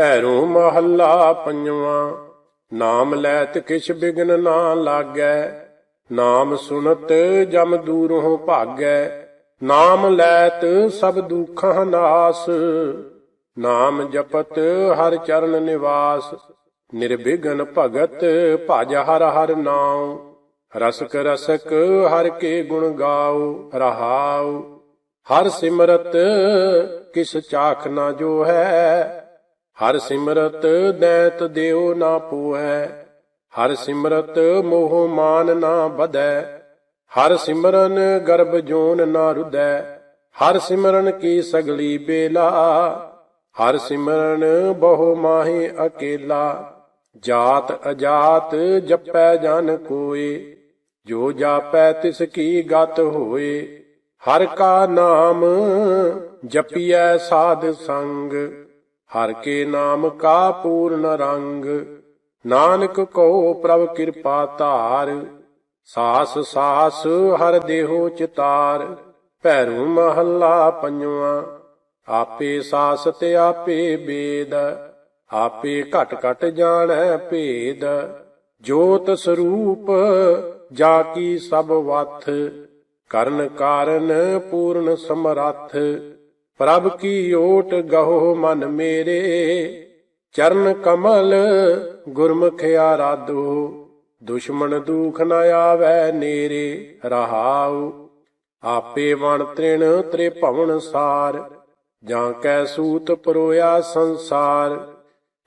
ਭੈਰੋ ਮਹੱਲਾ ਪੰਜਵਾਂ। ਨਾਮ ਲੈਤ ਕਿਛ ਬਿਗਨ ਨਾ ਲਾਗੈ। ਨਾਮ ਸੁਨਤ ਜਮ ਦੂਰੋਂ ਭਾਗੈ। ਨਾਮ ਲੈਤ ਸਭ ਦੁੱਖਾਂ ਨਾਸ। ਨਾਮ ਜਪਤ ਹਰ ਚਰਨ ਨਿਵਾਸ। ਨਿਰਬਿਘਨ ਭਗਤ ਭਜ ਹਰ ਹਰ ਨਾਉ। ਰਸਕ ਰਸਕ ਹਰ ਕੇ ਗੁਣ ਗਾਓ ਰਹਾਉ। ਹਰ ਸਿਮਰਤ ਕਿਸ ਚਾਖ ਨਾ ਜੋ ਹੈ ਹਰ ਸਿਮਰਤ ਦੈਤ ਦਿਓ ਨਾ ਪੂਹੈ, ਹਰ ਸਿਮਰਤ ਮੋਹ ਮਾਨ ਨਾ ਬਧੈ ਹਰ ਸਿਮਰਨ ਗਰਭ ਜੋਨ ਨਾ ਰੁਦੈ, ਹਰ ਸਿਮਰਨ ਕੀ ਸਗਲੀ ਬੇਲਾ, ਹਰ ਸਿਮਰਨ ਬਹੁ ਮਾਹੀ ਅਕੇਲਾ, ਜਾਤ ਅਜਾਤ ਜਪੈ ਜਨ ਕੋਏ, ਜੋ ਜਾਪੈ ਤਿਸ ਕੀ ਗਤ ਹੋਏ, ਹਰ ਕਾ ਨਾਮ ਜਪੀਐ ਸਾਧ ਸੰਗ। ਹਰ ਕੇ ਨਾਮ ਕਾ ਪੂਰਨ ਰੰਗ, ਨਾਨਕ ਕੋ ਪ੍ਰਭ ਕਿਰਪਾ ਧਾਰ, ਸਾਸ ਸਾਸ ਹਰ ਦੇਹੋ ਚਿਤਾਰ, ਭੈਰੂ ਮਹੱਲਾ ਪੰਜਵਾਂ, ਆਪੇ ਸਾਸ ਤੇ ਆਪੇ ਬੇਦ, ਆਪੇ ਘਟ ਘਟ ਜਾਣੈ ਭੇਦ, ਜੋਤ ਸਰੂਪ ਜਾ ਕੀ ਸਭ ਵਥ ਕਰਨ ਕਾਰਨ ਪੂਰਨ ਸਮਰੱਥ ਪ੍ਰਭ ਕੀ ਓਟ ਗਹੋ ਮਨ ਮੇਰੇ, ਚਰਨ ਕਮਲ ਗੁਰਮੁਖ ਆਰਾਧੋ ਦੁਸ਼ਮਨ ਦੁਖ ਨ ਆਵੈ ਨੇਰੇ ਰਹਾਉ। ਆਪੇ ਵਣ ਤ੍ਰਿਣ ਤ੍ਰੇ ਭਵਨ ਸਾਰ, ਜਾਂ ਕੈ ਸੂਤ ਪਰੋਇਆ ਸੰਸਾਰ।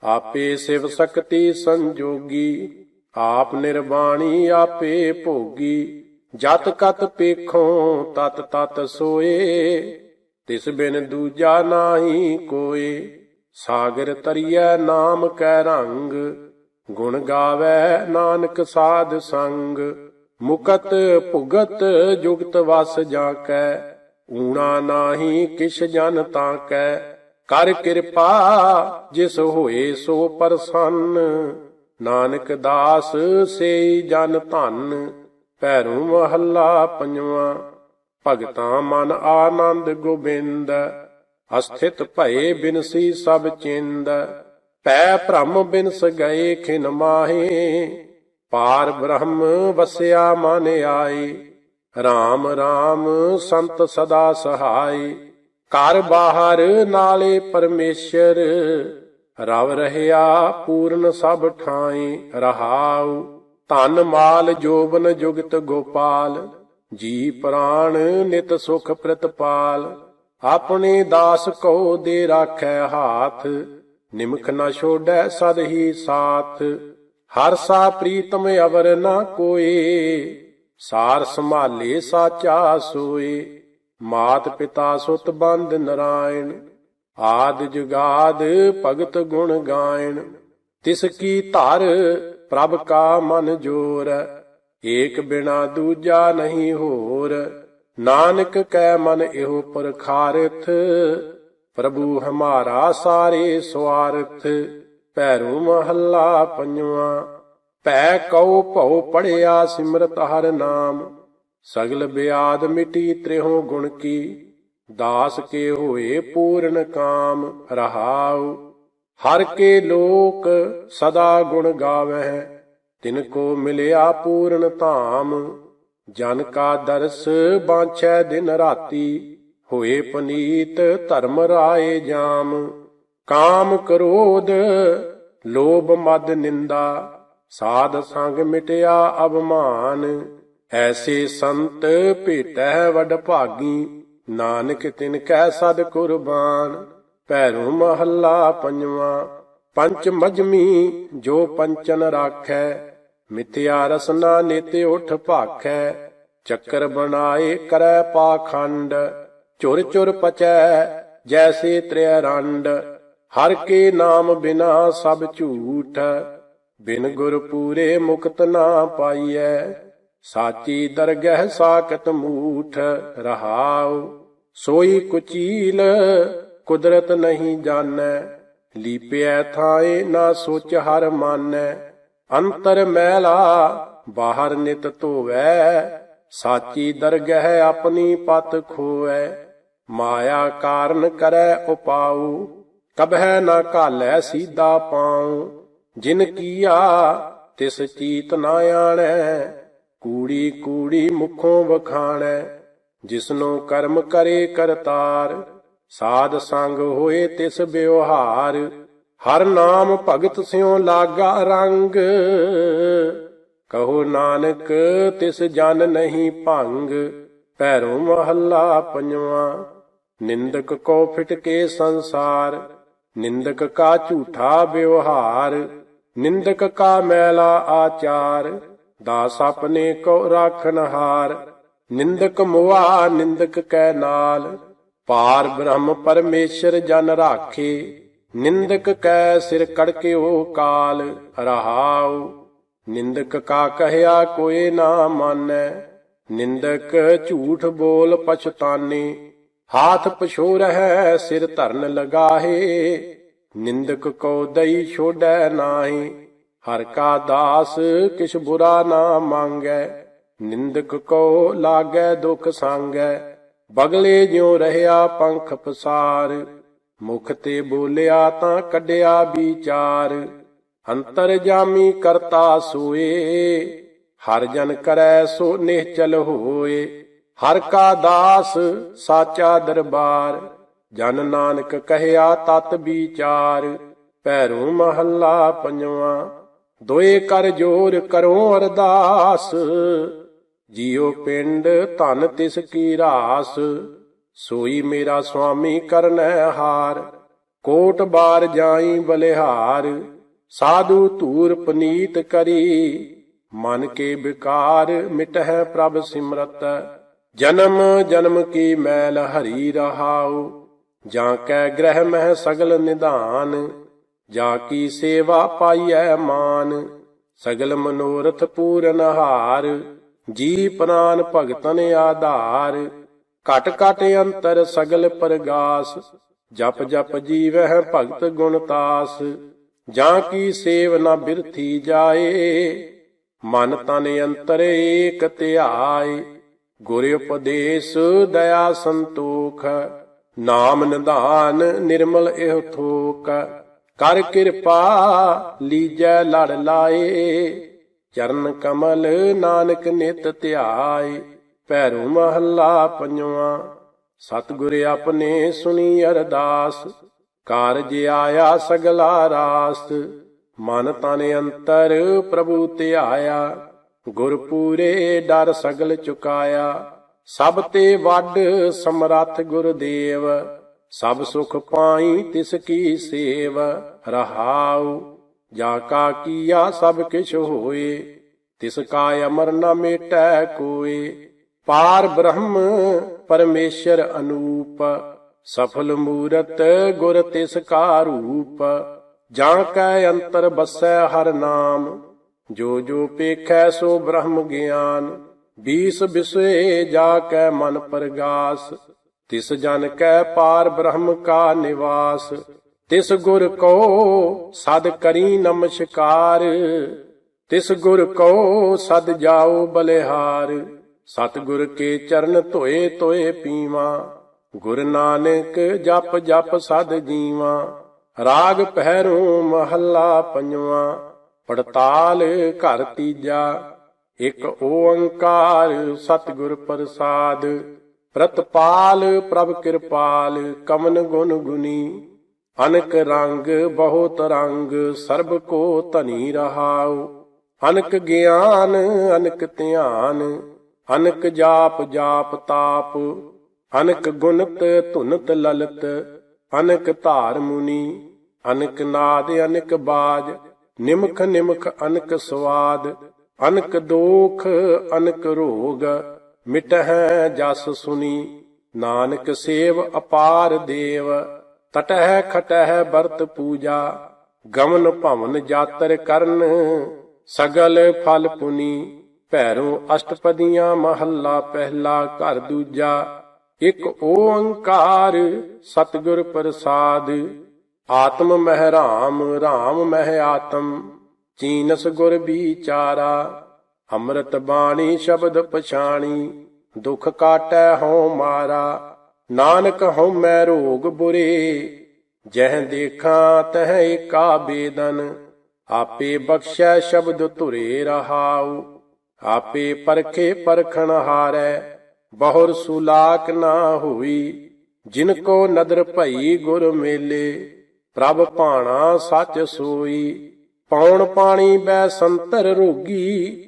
ਆਪੇ ਸਿਵ ਸਕਤੀ ਸੰਜੋਗੀ, ਆਪ ਨਿਰਵਾਣੀ ਆਪੇ ਭੋਗੀ। ਜਤ ਕਤ ਪੇਖੋਂ ਤਤ ਤਤ ਸੋਏ ਤਿਸ ਬਿਨ ਦੂਜਾ ਨਾਹੀ ਕੋਏ। ਸਾਗਰ ਤਰੀਐ ਨਾਮ ਕੈ ਰੰਗ, ਗੁਣ ਗਾਵੇ ਨਾਨਕ ਸਾਧ ਸੰਗ। ਮੁਕਤ ਭੁਗਤ ਜੁਗਤ ਵਸ ਜਾ ਕੈ ਊਣਾ ਨਾਹੀ ਕਿਛ ਜਨ ਤਾਂ ਕੈ ਕਰ ਕਿਰਪਾ ਜਿਸ ਹੋਏ ਸੋ ਪਰਸੰਨ, ਨਾਨਕ ਦਾਸ ਸੇ ਜਨ ਧਨ। ਭੈਰੂ ਮਹੱਲਾ ਪੰਜਵਾਂ। ਭਗਤਾਂ ਮਨ ਆਨੰਦ ਗੋਬਿੰਦ, ਅਸਥਿਤ ਭਏ ਬਿਨਸੀ ਸਭ ਚਿੰਦ। ਪੈ ਭ੍ਰਮ ਬਿਨਸ ਗਏ ਖਿਨ ਮਾਹੇ, ਪਾਰ ਬ੍ਰਹਮ ਵਸਿਆ ਮਨ ਆਏ। RAM RAM ਸੰਤ ਸਦਾ ਸਹਾਈ ਘਰ ਬਾਹਰ ਨਾਲੇ ਪਰਮੇਸ਼ਰ, ਰਵ ਰਹਿਆ ਪੂਰਨ ਸਭ ਠਾਈ ਰਹਾਉ ਧਨ ਮਾਲ ਜੋਬਨ ਜੁਗਤ ਗੋਪਾਲ। ਜੀ ਪ੍ਰਾਣ ਨਿਤ ਸੁਖ ਪ੍ਰਤਪਾਲ, ਆਪਣੇ ਦਾਸ ਕੋ ਦੇ ਰਾਖੈ ਹਾਥ, ਨਿਮਖ ਨਾ ਛੋੜੈ ਸਦ ਹੀ ਸਾਥ। ਹਰ ਸਾ ਪ੍ਰੀਤਮ ਅਵਰ ਨਾ ਕੋਏ, ਸਾਰ ਸੰਭਾਲੇ ਸਾਚਾ ਸੋਏ। ਮਾਤ ਪਿਤਾ ਸੁਤ ਬੰਦ ਨਰਾਇਣ, ਆਦ ਜੁਗਾਦ ਭਗਤ ਗੁਣ ਗਾਇਣ। ਤਿਸ ਕੀ ਧਰ ਪ੍ਰਭ ਕਾ ਮਨ ਜੋਰ। ਏਕ ਬਿਨਾ ਦੂਜਾ ਨਹੀਂ ਹੋਰ। ਨਾਨਕ ਕੈ ਮਨ ਇਹੋ ਪਰਖਾਰਥ, ਪ੍ਰਭੂ ਹਮਾਰਾ ਸਾਰੇ ਸਵਾਰਥ। ਭੈਰੂ ਮਹੱਲਾ ਪੰਜਵਾਂ, ਭੈ ਕਉ ਭਉ ਪੜਿਆ ਸਿਮਰਤ ਹਰ ਨਾਮ। ਸਗਲ ਬਿਆਦ ਮਿਟੀ ਤ੍ਰਿਹੋ ਗੁਣ ਕੀ, ਦਾਸ ਕੇ ਹੋਏ ਪੂਰਨ ਕਾਮ ਰਹਾਉ। ਹਰ ਕੇ ਲੋਕ ਸਦਾ ਗੁਣ ਗਾਵਹਿ। ਤਿਨ ਕੋ ਮਿਲਿਆ ਪੂਰਨ ਧਾਮ, ਜਨ ਕਾ ਦਰਸ ਬਾਂਛੈ ਦਿਨ ਰਾਤੀ, ਹੋਏ ਪਨੀਤ ਧਰਮ ਰਾਏ ਜਾਮ। ਕਾਮ ਕਰੋਧ, ਲੋਭ ਮਦ ਨਿੰਦਾ, ਸਾਧ ਸੰਗ ਮਿਟਿਆ ਅਭਮਾਨ ਐਸੇ ਸੰਤ ਭੇਟੈ ਵਡ ਭਾਗੀ, ਨਾਨਕ ਤਿਨ ਕੈ ਸਦ ਕੁਰਬਾਨ। ਭੈਰੂ ਮਹੱਲਾ ਪੰਜਵਾਂ, ਪੰਚ ਮਜਮੀ ਜੋ ਪੰਚਨ ਰਾਖੈ ਮਿਥਿਆ ਰਸਨਾ ਨਿਤ ਉਠ ਭਾਖੈ, ਚੱਕਰ ਬਣਾਏ ਕਰੈ ਪਾਖੰਡ। ਚੁਰ ਚੁਰ ਪਚੈ, ਜੈਸੇ ਤ੍ਰਿਆ ਰੰਡ। ਹਰ ਕੇ ਨਾਮ ਬਿਨਾ ਸਭ ਝੂਠ। ਬਿਨ ਗੁਰ ਪੂਰੇ ਮੁਕਤ ਨਾ ਪਾਈਐ, ਸਾਚੀ ਦਰਗਹਿ ਸਾਕਤ ਮੂਠ। ਰਹਾਉ, ਸੋਈ ਕੁਚੀਲ, ਕੁਦਰਤ ਨਹੀਂ ਜਾਣੈ। ਲੀਪਿਐ ਥਾਏ ਨਾ ਸੋਚ ਹਰ ਮਾਨੈ। ਅੰਤਰ ਮੈਲਾ, ਬਾਹਰ ਨਿਤ ਧੋਵੈ, ਸਾਚੀ ਦਰਗਹਿ ਆਪਣੀ ਪਤ ਖੋਵੈ। ਮਾਇਆ ਕਾਰਨ ਕਰੈ ਉਪਾਉ ਕਬਹਿ ਨਾ ਘਾਲੈ ਸੀਦਾ ਪਾਉ। ਜਿਨ ਕੀਆ, ਤਿਸ ਚੀਤ ਨਾ ਆਣੈ ਕੂੜੀ ਕੂੜੀ ਮੁਖੋਂ ਵਖਾਣੈ। ਜਿਸਨੂੰ ਕਰਮ ਕਰੇ ਕਰਤਾਰ, ਸਾਧ ਸੰਗ ਹੋਏ ਤਿਸ ਬਿਵਹਾਰ ਹਰ ਨਾਮ ਭਗਤ ਸਿਉ ਲਾਗਾ ਰੰਗ। ਕਹੋ ਨਾਨਕ, ਤਿਸ ਜਨ ਨਹੀਂ ਭੰਗ। ਪੈਰੋਂ ਮਹੱਲਾ ਪੰਜਵਾ। ਨਿੰਦਕ ਕੋ ਫਿਟਕੇ ਸੰਸਾਰ। ਨਿੰਦਕ ਕਾ ਝੂਠਾ ਵਿਵਹਾਰ। ਨਿੰਦਕ ਕਾ ਮੈਲਾ ਆਚਾਰ। ਦਾਸ ਆਪਣੇ ਕੋ ਰਾਖਨ ਹਾਰ। ਨਿੰਦਕ ਮੁਆ, ਨਿੰਦਕ ਕੈ ਨਾਲ। ਪਾਰ ਬ੍ਰਹਮ ਪਰਮੇਸ਼ਰ ਜਨ ਰਾਖੇ। ਨਿੰਦਕ ਕੈ ਸਿਰ ਕੜਕਿਓ ਕਾਲ ਰਹਾਉ। ਨਿੰਦਕ ਕਾ ਕਹਿਆ ਕੋਏ ਨਾ ਮਾਨੈ। ਨਿੰਦਕ ਝੂਠ ਬੋਲ ਪਛਤਾਨੇ। ਹਾਥ ਪਛੋ ਰਹਿ ਸਿਰ ਧਰਨ ਲਗਾਹੇ। ਨਿੰਦਕ ਕੋ ਦਈ ਛੋੜੈ ਨਾਹੀ। ਹਰ ਕਾ ਦਾਸ ਕਿਛ ਬੁਰਾ ਨਾ ਮੰਗੈ। ਨਿੰਦਕ ਕੋ ਲਾਗੈ ਦੁਖ ਸੰਗੈ। ਬਗਲੇ ਜਿਉ ਰਹਿਆ ਪੰਖ ਫਸਾਰ ਮੁਖ ਤੇ ਬੋਲਿਆ ਤਾਂ ਕੱਢਿਆ ਵਿਚਾਰ, ਅੰਤਰ ਜਾਮੀ ਕਰਤਾ ਸੋਏ। ਹਰ ਜਨ ਕਰੈ ਸੋ ਨਿਹਚਲ ਹੋਏ। ਹਰ ਕਾ ਦਾਸ ਸਾਚਾ ਦਰਬਾਰ, ਜਨ ਨਾਨਕ ਕਹਿਆ ਤਤ ਵਿਚਾਰ। ਭੈਰੂ ਮਹੱਲਾ ਪੰਜਵਾ, ਦੋਏ ਕਰ ਜੋਰ ਕਰੋ ਅਰਦਾਸ। ਜੀਉ ਪਿੰਡ ਧਨ ਤਿਸ ਕੀ ਰਾਸ। ਸੋਈ ਮੇਰਾ ਸੁਆਮੀ ਕਰਨੈ ਹਾਰ, ਕੋਟ ਬਾਰ ਜਾਈ ਬਲਿਹਾਰ, ਸਾਧੂ ਧੂਰ ਪਨੀਤ ਕਰੀ, ਮਨ ਕੇ ਵਿਕਾਰ ਮਿਟਹਿ ਪ੍ਰਭ ਸਿਮਰਤ, ਜਨਮ ਜਨਮ ਕੀ ਮੈਲ ਹਰੀ ਰਹਾਉ, ਜਾਂ ਕੈ ਗ੍ਰਹਿ ਮਹਿ ਸਗਲ ਨਿਧਾਨ, ਜਾ ਕੀ ਸੇਵਾ ਪਾਈਐ ਮਾਨ, ਸਗਲ ਮਨੋਰਥ ਪੂਰਨ ਹਾਰ ਜੀ ਪ੍ਰਾਨ ਭਗਤਨ ਆਧਾਰ ਘਟ ਘਟ ਅੰਤਰ ਸਗਲ ਪ੍ਰਗਾਸ, ਜਪ ਜਪ ਜੀਵਹਿ ਭਗਤ ਗੁਣ ਤਾਸ। ਜਾਂ ਕੀ ਸੇਵ ਨਾ ਬਿਰਥੀ ਜਾਏ, ਮਨ ਤਨ ਅੰਤਰ ਏਕ ਧਿਆਏ ਗੁਰ ਉਪਦੇਸ਼ ਦਇਆ ਸੰਤੋਖ, ਨਾਮ ਨਿਧਾਨ ਨਿਰਮਲ ਇਹ ਥੋਕ। ਕਰ ਕਿਰਪਾ ਲੀਜੈ ਲੜ ਲਾਏ, ਚਰਨ ਕਮਲ ਨਾਨਕ ਨਿਤ ਧਿਆਏ। ਭੈਰੂ ਮਹੱਲਾ ਪੰਜਵਾ। ਸਤਿਗੁਰ ਆਪਣੇ ਸੁਣੀ ਅਰਦਾਸ, ਕਾਰਜ ਆਇਆ ਸਗਲਾ ਰਾਸ। ਮਨ ਤਨ ਅੰਤਰ ਪ੍ਰਭੂ ਧਿਆਇਆ ਗੁਰ ਪੂਰੇ ਡਰ ਸਗਲ ਚੁਕਾਇਆ। ਸਭ ਤੇ ਵੱਡ ਸਮਰੱਥ ਗੁਰਦੇਵ, ਸਭ ਸੁਖ ਪਾਈ ਤਿਸ ਕੀ ਸੇਵ। ਰਹਾਉ, ਜਾ ਕਾ ਕੀਆ ਸਭ ਕਿਛ ਹੋਏ, ਤਿਸ ਕਾ ਅਮਰ ਨ ਮੇਟੈ ਕੋਏ। ਪਾਰ ਬ੍ਰਹਮ ਪਰਮੇਸ਼ਰ ਅਨੂਪ, ਸਫਲ ਮੂਰਤ ਗੁਰ ਤਿਸ ਕਾ ਰੂਪ, ਜਾਂ ਕੈ ਅੰਤਰ ਬਸੈ ਹਰ ਨਾਮ, ਜੋ ਜੋ ਪੇਖੈ ਸੋ ਬ੍ਰਹਮ ਗਿਆਨ, ਬੀਸ ਬਿਸਵੇ ਜਾ ਕੈ ਮਨ ਪ੍ਰਗਾਸ, ਤਿਸ ਜਨ ਕੈ ਪਾਰ ਬ੍ਰਹਮ ਕਾ ਨਿਵਾਸ, ਤਿਸ ਗੁਰ ਕੋ ਸਦ ਕਰੀ ਨਮਸਕਾਰ, ਤਿਸ ਗੁਰ ਕੋ ਸਦ ਜਾਓ ਬਲਿਹਾਰ। ਸਤਗੁਰ ਕੇ ਚਰਨ ਧੋਏ ਧੋਏ ਪੀਵਾ, ਗੁਰ ਨਾਨਕ ਜਪ ਜਪ ਸਦ ਜੀਵਾ, ਰਾਗ ਪਹਿਰੂ ਮਹੱਲਾ ਪੰਜਵਾ, ਪੜਤਾਲ ਘਰ ਤੀਜਾ, ਇਕ ਓੰਕਾਰ ਸਤਿਗੁਰ ਪ੍ਰਸਾਦ, ਪ੍ਰਤਪਾਲ ਪ੍ਰਭ ਕਿਰਪਾਲ, ਕਮਨ ਗੁਣ ਗੁਨੀ ਅਨਕ ਰੰਗ ਬਹੁਤ ਰੰਗ, ਸਰਬ ਕੋ ਧਨੀ ਰਹਾਉ, ਅਨਕ ਗਿਆਨ, ਅਨਕ ਧਿਆਨ ਅਨਕ ਜਾਪ ਜਾਪ ਤਾਪ ਅਨਕ ਗੁਣਤ ਧੁਨਤ ਲਲਤ ਅਨਕ ਧਾਰ ਮੁਨੀ ਅਨਕ ਨਾਦ ਅਨਕ ਬਾਜ, ਨਿਮਖ ਨਿਮਖ ਅਨਕ ਸਵਾਦ, ਅਨਕ ਦੋਖ ਅਨਕ ਰੋਗ, ਮਿਟਹਿ ਜਸ ਸੁਨੀ, ਨਾਨਕ ਸੇਵ ਅਪਾਰ ਦੇਵ, ਤਟਹਿ ਖਟਹਿ ਵਰਤ ਪੂਜਾ, ਗਮਨ ਭਵਨ ਜਾਤਰ ਕਰਨ, ਸਗਲ ਫਲ ਪੁਨੀ। ਭੈਰੋ ਅਸ਼ਟਪਦੀਆਂ ਮਹੱਲਾ ਪਹਿਲਾ, ਘਰ ਦੂਜਾ। ਇੱਕ ਓੰਕਾਰ ਸਤਿਗੁਰ ਪ੍ਰਸਾਦ। ਆਤਮ ਮਹਿ ਰਾਮ ਰਾਮ ਮਹਿ ਆਤਮ। ਚੀਨਸ ਗੁਰ ਵਿਚਾਰਾ। ਅੰਮ੍ਰਿਤ ਬਾਣੀ ਸ਼ਬਦ ਪਛਾਣੀ। ਦੁਖ ਕਾਟੈ ਹਉ ਮਾਰਾ। ਨਾਨਕ ਹਉ ਮੈ ਰੋਗ ਬੁਰੇ। ਜਹ ਦੇਖਾਂ ਤਹ ਏਕਾ ਬੇਦਨ। ਆਪੇ ਬਖਸ਼ੈ ਸ਼ਬਦ ਧੁਰੇ ਰਹਾਉ। ਆਪੇ ਪਰਖੇ ਪਰਖਣ ਹਾਰੈ, ਬਹੁਰ ਸੁਲਾਕ ਨਾ ਹੋਈ। ਜਿਨ ਕੋ ਨਦਰ ਭਈ ਗੁਰ ਮੇਲੇ, ਪ੍ਰਭ ਭਾਣਾ ਸੱਚ ਸੋਈ। ਪੌਣ ਪਾਣੀ ਬੈ ਸੰਤਰ ਰੋਗੀ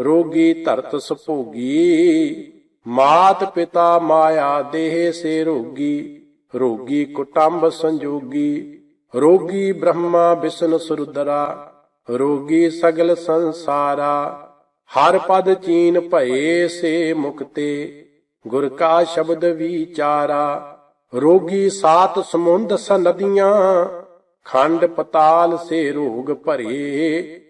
ਰੋਗੀ ਧਰਤ ਸੁਭੋਗੀ। ਮਾਤ ਪਿਤਾ ਮਾਇਆ ਦੇਹ ਸੇ ਰੋਗੀ ਰੋਗੀ ਕੁਟੰਬ ਸੰਜੋਗੀ। ਰੋਗੀ ਬ੍ਰਹਮਾ ਵਿਸ਼ਨ ਸੁਰਦਰਾ, ਰੋਗੀ ਸਗਲ ਸੰਸਾਰਾ। ਹਰ ਪਦ ਚੀਨ ਭਏ ਸੇ ਮੁਕਤੇ, ਗੁਰ ਕਾ ਸ਼ਬਦ ਵਿਚਾਰਾ, ਰੋਗੀ ਸਾਤ ਸਮੁੰਦ ਸ ਨਦੀਆਂ ਖੰਡ ਪਤਾਲ ਸੇ ਰੋਗ ਭਰੇ।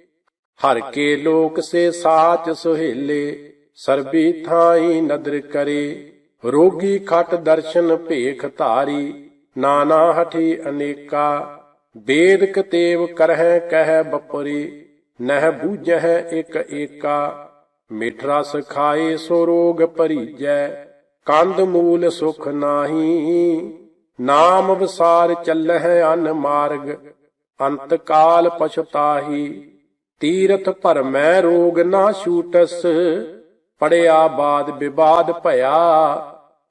ਹਰ ਕੇ ਲੋਕ ਸੇ ਸਾਚ ਸੁਹੇਲੇ, ਸਰਬੀ ਥਾਈ ਨਦਰ ਕਰੇ। ਰੋਗੀ ਖਟ ਦਰਸ਼ਨ ਭੇਖ ਧਾਰੀ, ਨਾਨਾ ਹਠੀ ਅਨੇਕਾ ਬੇਦ ਕਤੇਵ ਕਰਹਿ ਕਹਿ ਬਪਰੀ। ਨਹਿ ਬੂਝਹਿ ਇਕ ਏਕਾ ਮਿਠ ਸਖਾਏ ਸੋ ਰੋਗ ਭਰੀਜੈ ਕੰਦ ਮੂਲ ਸੁਖ ਨਾਹੀ, ਨਾਮ ਵਿਸਾਰ ਚੱਲਹਿ ਅਨ ਮਾਰਗ, ਅੰਤ ਕਾਲ ਪਛਤਾਹੀ, ਤੀਰਥ ਭਰਮੈ ਰੋਗ ਨਾ ਛੂਟਸ, ਪੜਿਆ ਬਾਦ ਵਿਵਾਦ ਭਇਆ,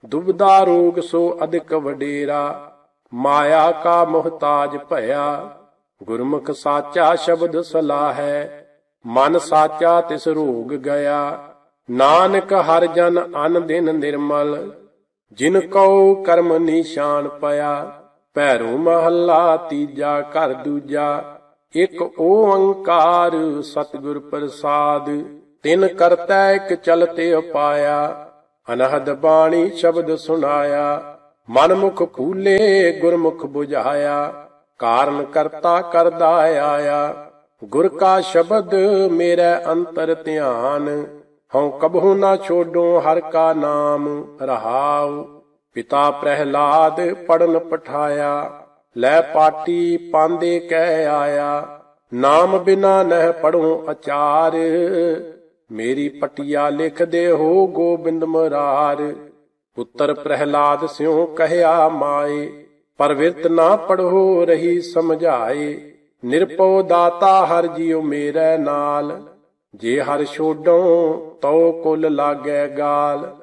ਦੁਬਦਾ ਰੋਗ ਸੋ ਅਧਿਕ ਵਡੇਰਾ, ਮਾਇਆ ਕਾ ਮੁਹਤਾਜ ਭਇਆ। ਗੁਰਮੁਖ ਸਾਚਾ ਸ਼ਬਦ ਸਲਾਹੈ, ਮਨ ਸਾਚਾ ਤਿਸ ਰੋਗ ਗਿਆ। ਨਾਨਕ ਹਰ ਜਨ ਅਨ ਦਿਨ ਨਿਰਮਲ, ਜਿਨ ਕਉ ਕਰਮ ਨਿਸ਼ਾਨ ਪਿਆ। ਭੈਰੂ ਮਹੱਲਾ ਤੀਜਾ ਘਰ ਦੂਜਾ, ਇਕ ਓੰਕਾਰ ਸਤਿਗੁਰ ਪ੍ਰਸਾਦ, ਤਿਨ ਕਰਤਾ ਇਕ ਚਲਤੇ ਉਪਾਇਆ। ਅਨਹਦ ਬਾਣੀ ਸ਼ਬਦ ਸੁਣਾਇਆ, ਮਨ ਮੁਖ ਫੂਲੇ ਗੁਰਮੁਖ 부ਝਾਇਆ ਕਾਰਨ ਕਰਤਾ ਕਰਦਾ ਆਇਆ। ਗੁਰ ਕਾ ਸ਼ਬਦ ਮੇਰੇ ਅੰਤਰ ਧਿਆਨ, ਹਉ ਕਬਹੂ ਨਾ ਛੋਡੋ ਹਰ ਕਾ ਨਾਮ ਰਹਾਉ। ਪਿਤਾ ਪ੍ਰਹਿਲਾਦ ਪੜਨ ਪਠਾਇਆ, ਲੈ ਪਾਟੀ ਪਾਂਦੇ ਕਹਿ ਆਇਆ। ਨਾਮ ਬਿਨਾ ਨਹਿ ਪੜੋ ਅਚਾਰ, ਮੇਰੀ ਪਟਿਆ ਲਿਖਦੇ ਹੋ ਗੋਬਿੰਦ ਮਰਾਰ। ਪੁੱਤਰ ਪ੍ਰਹਿਲਾਦ ਸਿਉ ਕਹਿਆ ਮਾਏ ਪਰ ਵਿਰਤ ਨਾ ਪੜੋ ਰਹੀ ਸਮਝਾਏ। ਨਿਰਪਉ ਦਾਤਾ ਹਰ ਜੀਉ ਮੇਰੇ ਨਾਲ। ਜੇ ਹਰ ਛੋਡੋ, ਤਉ ਕੁਲ ਲਾਗੈ ਗਾਲ।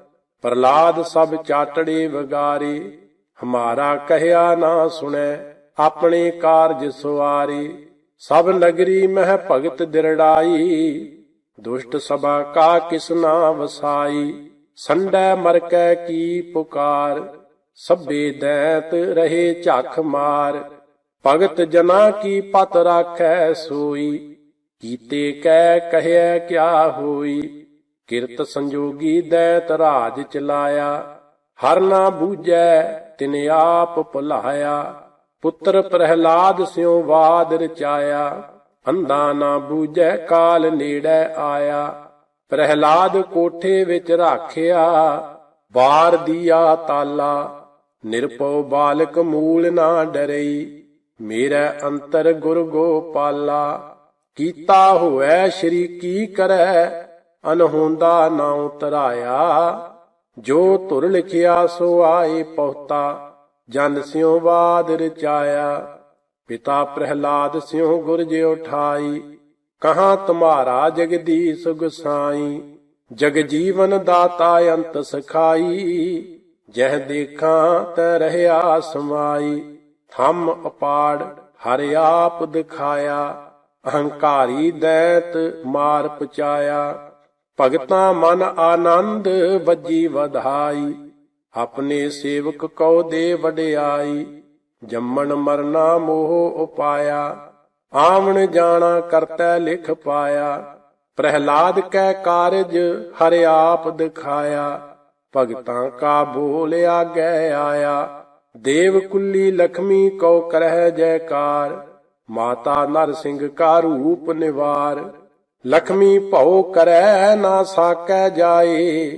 ਪ੍ਰਲਾਦ ਸਭ ਚਾਟੜੇ ਵਗਾਰੇ। ਹਮਾਰਾ ਕਹਿਆ ਨਾ ਸੁਣੈ, ਆਪਣੇ ਕਾਰਜ ਸੁਆਰੇ ਸਭ ਨਗਰੀ ਮਹਿ ਭਗਤ ਦਿਰੜਾਈ। ਦੁਸ਼ਟ ਸਭਾ ਕਾ ਕਿਸ ਨਾ ਵਸਾਈ। ਸੰਡੈ ਮਰ ਕੈ ਕੀ ਪੁਕਾਰ। ਸਭੇ ਦੈਤ ਰਹੇ ਝੱਖ ਮਾਰ, ਭਗਤ ਜਨਾ ਕੀ ਪਤ ਰਾਖੈ ਸੋਈ, ਕੀਤੇ ਕਹਿ ਕਹਿਆ ਕਿਆ ਹੋਈ, ਕਿਰਤ ਸੰਜੋਗੀ ਦੈਤ ਰਾਜ ਚਲਾਇਆ, ਹਰ ਨਾ ਬੂਝੈ ਤਿਨ ਆਪ ਭੁਲਾਇਆ, ਪੁੱਤਰ ਪ੍ਰਹਿਲਾਦ ਸਿਉ ਬਾਦ ਰਚਾਇਆ, ਅੰਧਾ ਨਾ ਬੂਝੈ ਕਾਲ ਨੇੜੇ ਆਇਆ, ਪ੍ਰਹਿਲਾਦ ਕੋਠੇ ਵਿੱਚ ਰਾਖਿਆ ਬਾਰ ਦੀਆ ਤਾਲਾ ਨਿਰਪਉ ਬਾਲਕ ਮੂਲ ਨਾ ਡਰਈ, ਮੇਰਾ ਅੰਤਰ ਗੁਰ ਗੋਪਾਲਾ। ਕੀਤਾ ਹੋਐ ਸ਼੍ਰੀ ਕੀ ਕਰੈ, ਅਨਹੋਂਦਾ ਨਾਉ ਤਰਾਇਆ ਜੋ ਧੁਰ ਲਿਖਿਆ ਸੋ ਆਏ ਪਹੁਤਾ, ਜਨ ਸਿਉ ਬਾਦ ਰਚਾਇਆ। ਪਿਤਾ ਪ੍ਰਹਿਲਾਦ ਸਿਉ ਗੁਰ ਜੇ ਉਠਾਈ, ਕਹਾਂ ਤੁਮਾਰਾ ਜਗਦੀਸ਼ ਗੁਸਾਈ। ਜਗ ਜੀਵਨ ਦਾਤਾ ਅੰਤ ਸਖਾਈ ਜਹ ਦੇਖਾਂ ਤੈ ਰਹਿਆ ਸਮਾਈ, ਥੰਮ ਅਪਾੜ, ਹਰ ਆਪ ਦਿਖਾਇਆ, ਅਹੰਕਾਰੀ ਦੈਤ ਮਾਰ ਪਚਾਇਆ। ਭਗਤਾਂ ਮਨ ਆਨੰਦ ਵੱਜੀ ਵਧਾਈ, ਆਪਣੇ ਸੇਵਕ ਕਉ ਦੇ ਵਡਿਆਈ। ਜੰਮਣ ਮਰਨਾ ਮੋਹ ਉਪਾਇਆ, ਆਵਣ ਜਾਣਾ ਕਰਤੈ ਲਿਖ ਪਾਇਆ। ਪ੍ਰਹਿਲਾਦ ਕੈ ਕਾਰਜ ਹਰਿ ਆਪ ਦਿਖਾਇਆ। ਭਗਤਾਂ ਕਾ ਬੋਲਿਆ ਆਗੈ ਆਇਆ। ਦੇਵ ਕੁੱਲੀ ਲਖਮੀ ਕਉ ਕਰਹਿ ਜੈਕਾਰ। ਮਾਤਾ ਨਰ ਸਿੰਘ ਕਾ ਰੂਪ ਨਿਵਾਰ। ਲਖਮੀ ਭਉ ਕਰੈ ਨਾ ਸਾਕੈ ਜਾਏ।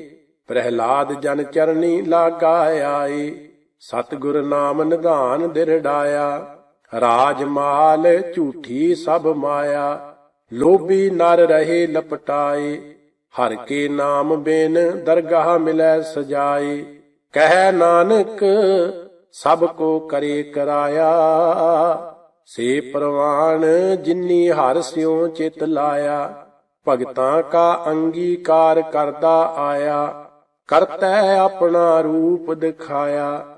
ਪ੍ਰਹਿਲਾਦ ਜਨ ਚਰਣੀ ਲਾਗਾ ਆਏ। ਸਤਿਗੁਰ ਨਾਮ ਨਿਧਾਨ ਦਿਰੜਾਇਆ ਰਾਜ ਮਾਲ ਝੂਠੀ ਸਭ ਮਾਇਆ। ਲੋਭੀ ਨਰ ਰਹੇ ਲਪਟਾਏ। ਹਰ ਕੇ ਨਾਮ ਬਿਨ ਦਰਗਾਹ ਮਿਲੈ ਸਜਾਏ। ਕਹਿ ਨਾਨਕ, ਸਭ ਕੋ ਕਰੇ ਕਰਾਇਆ। ਸੇ ਪ੍ਰਵਾਨ ਜਿਨੀ ਹਰ ਸਿਉ ਚਿਤ ਲਾਇਆ। ਭਗਤਾਂ ਕਾ ਅੰਗੀਕਾਰ ਕਰਦਾ ਆਇਆ। ਕਰਤੈ ਆਪਣਾ ਰੂਪ ਦਿਖਾਇਆ।